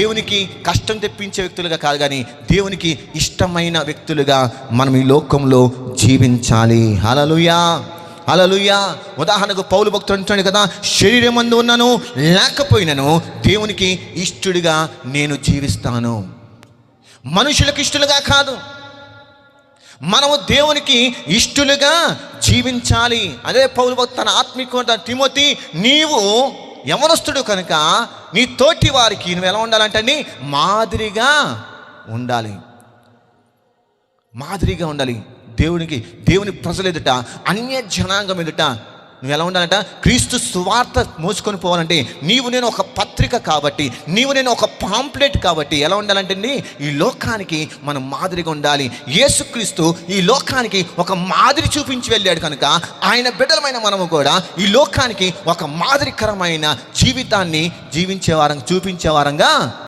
దేవునికి కష్టం తెప్పించే వ్యక్తులుగా కాదు కానీ దేవునికి ఇష్టమైన వ్యక్తులుగా మనం ఈ లోకంలో జీవించాలి. హలలుయా అలలుయా ఉదాహరణకు పౌలు భక్తుడు అంటున్నాడు కదా శరీరం మందు ఉన్నాను లేకపోయినను దేవునికి ఇష్టడుగా నేను జీవిస్తాను. మనుషులకు ఇష్టలుగా కాదు. మనము దేవునికి ఇష్టలుగా జీవించాలి. అదే పౌలు భక్తు తన ఆత్మిక తిమోతి నీవు యవనస్తుడు కనుక నీ తోటి వారికి నువ్వు ఎలా ఉండాలంటే మాదిరిగా ఉండాలి. మాదిరిగా ఉండాలి. దేవునికి దేవుని ప్రజలు ఎదుట అన్య జనాంగం ఎదుట నువ్వు ఎలా ఉండాలంట? క్రీస్తు సువార్త మోసుకొని పోవాలంటే నీవు నేను ఒక పత్రిక కాబట్టి నీవు నేను ఒక పాంప్లెట్ కాబట్టి ఎలా ఉండాలంటే ఈ లోకానికి మనం మాదిరిగా ఉండాలి. యేసుక్రీస్తు ఈ లోకానికి ఒక మాదిరి చూపించి వెళ్ళాడు కనుక ఆయన బిడ్డలమైన మనము కూడా ఈ లోకానికి ఒక మాదిరికరమైన జీవితాన్ని జీవించేవారం చూపించేవారంగా